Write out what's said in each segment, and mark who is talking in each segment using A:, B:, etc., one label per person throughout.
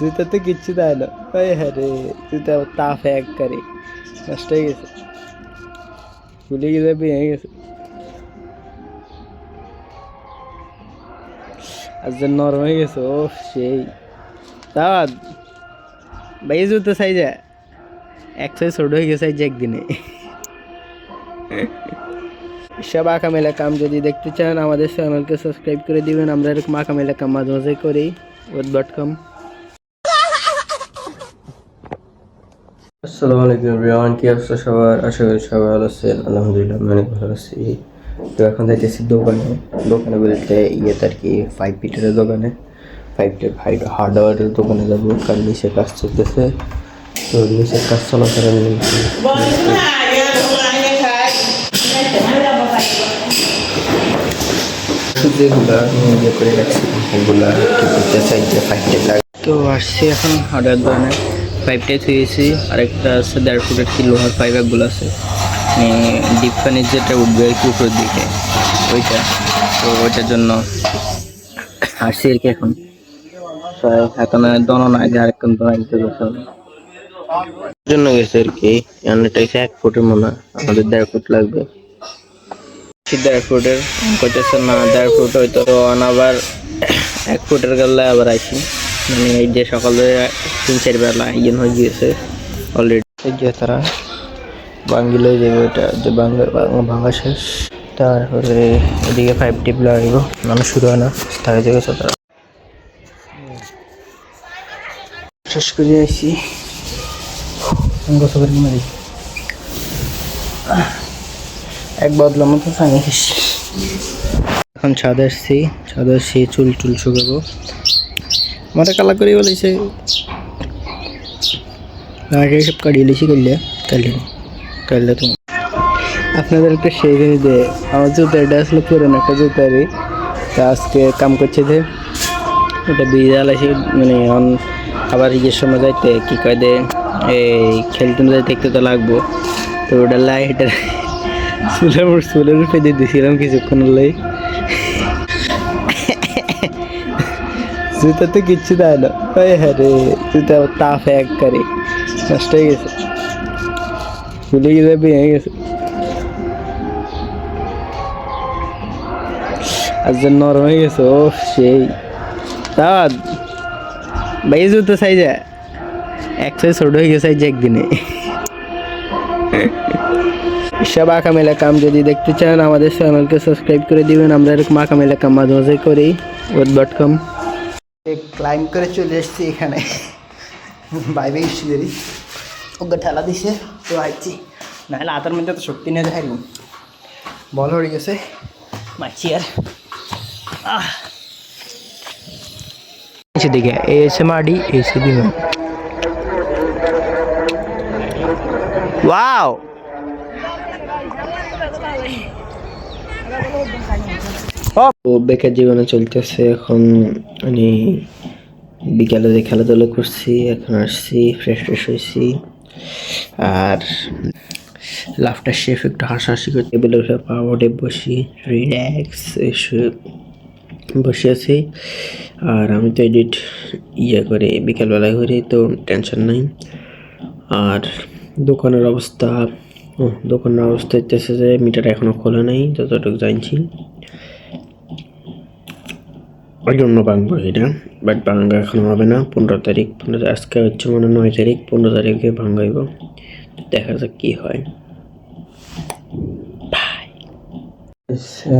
A: জুতাতে কিচ্ছু দেয় না। হ্যাঁ জুতা তাপ এক করে। নষ্ট হয়ে গেছে। খুলে গেছে ভেঙে গেছে। আর যে নরম হয়ে গেছে, ও সেই। তা ভাই, জুতো সাইজে। এক সাইজ ছোট হয়ে গেছে যে একদিনে। সব আঁকা মেলা কাম যদি দেখতে চান, আমাদের চ্যানেলকে সাবস্ক্রাইব করে দিবেন। আমরা এরকম আঁকা মেলা কাম মাঝে মাঝে করি। উইথ ডট কম
B: আসসালামু আলাইকুম এভরিওয়ান, কি অবস্থা সবার? আশা করি সবাই ভালো আছেন। আলহামদুলিল্লাহ, আমি অনেক ভালো আছি। তো এখন যাইতেছি দোকানে। দোকানে বলতে ইয়ে আর কি ফাইভ ফিটের দোকানে। ফাইভ ফিটের হাইড হার্ডওয়ারের দোকানে যাব। কারণ নিচে কাজ চলতেছে। তো নিচে কাজ যেগুলা ইয়ে করে রাখছি। ফাইভ
A: তো আসছি এখন অর্ডার দোকানে। পাইপটাই থুয়েছি আরেকটা আছে দেড় ফুটের কি লোহার পাইপ একগুলো আছে। ডিপ পানির যেটা উঠবে আর কি উপরের দিকে ওইটা। তো ওইটার জন্য আসছি আর কি এখন। এখন দোনো না যে আরেকক্ষণ দোনো হবে।
B: জন্য গেছে আর কি এটা হচ্ছে এক ফুটের মনে হয় আমাদের দেড় ফুট লাগবে।
A: দেড় ফুটের? কইতেছে না দেড় ফুট হয়তো আবার এক ফুটের গেলে আবার আইসি মানে এই যে সকালে তিন, চার বেলা ইয়ে হয়ে গিয়েছে অলরেডি এই যে তারা বাঙ্গিল যাবে ওটা যে ভাঙ্গা ভাঙা শেষ, তারপরে এদিকে ফাইভ টিপ লাগাইব মানুষ শুরু হয় না থাকে যে তারা। শেষ করে আইসি গত করে মারি এক বদলা মতো ভাঙে এখন ছাদ আসছি ছাদ আসছি চুল টুল শুকাবো। মাথা কালা করে বলেছে। আগে সব কাটিয়ে লিছি করলে কালি কাটলে তুমি আপনাদের একটা সেই জিনিস যে, আমার জুতাটা আসলে পুরনো একটা জুতো জুতারই তা আজকে কাম করছে যে ওটা দিয়ে আলাইছি মানে আবার ইয়ের সময় যাইতে, কি কয় দে, এই খেলতে যাইতে তো লাগবো। তো ওটা চুলের উপর চুলের উপরে দিয়ে দিয়েছিলাম কিছুক্ষণ লাই। জুতাতে কিচ্ছু দেয় না। ওই হ্যাঁ রে, জুতা তাপ এক করে নষ্ট হয়ে গেছে। খুলে গেছে ভেঙে গেছে। আর যে নরম হয়ে গেছে, ও সেই। তা ভাই, জুতো সাইজে। এক সাইজ ছোট হয়ে গেছে যে একদিনে। সব আঁকা মেলা কাম যদি দেখতে চান, আমাদের চ্যানেলকে সাবস্ক্রাইব করে দিবেন। আমরা এরকম আঁকা মেলা কাম মাঝে মাঝে করি। Wait dot com. ক্লাইম করে চলে এসেছি এখানে। বাইবে ইস্যুদেরই ওকে ঠেলা দিছে তো আইছি। নাহলে হাতের মধ্যে তো শক্তি নিয়ে দেখাইলাম বল হয়ে গেছে। মারছি আর। আহ। দিকে এসে মাডি এসে দিন ওয়াও
B: ও বেকার জীবনে চলতেছে, এখন আমি বিকালে যে খেলাধুলা করছি, এখন আসছি ফ্রেশ ফ্রেশ হয়েছি। আর লাফটার শেফ একটু হাসাহাসি করে টেবিলের উপরে পাওয়ারে বসি রিল্যাক্স এসে বসে আছি। আর আমি তো এডিট ইয়ে করে, বিকালবেলায় করি, তো টেনশন নাই। আর দোকানের অবস্থা দোকানের অবস্থা হচ্ছে যে মিটার এখনও খোলা নেই, যতটুকু জানছি। জন্য ভাঙবো এটা বাট ভাঙ্গা এখনও হবে না, পনেরো তারিখ, পনেরো, আজকে হচ্ছে মানে নয় তারিখ, পনেরো তারিখে ভাঙ্গাইব দেখা যাক কি হয়।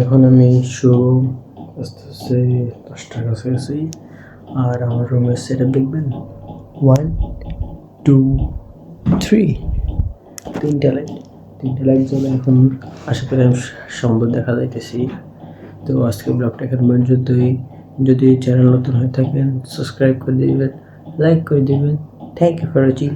B: এখন আমি শো আস্তে আস্তে দশটার আর আমার রুমের সেট আপ দেখবেন? ওয়ান টু থ্রি তিনটা লাইট তিনটা লাইট জ্বলে এখন। আশা করি সম্ভব দেখা যাইতেছি। তো আজকে ব্লগটা এখন পর্যন্তই। যদি চ্যানেল নতুন হয়ে থাকেন সাবস্ক্রাইব করে দিবেন লাইক করে দিবেন। Thank you for watching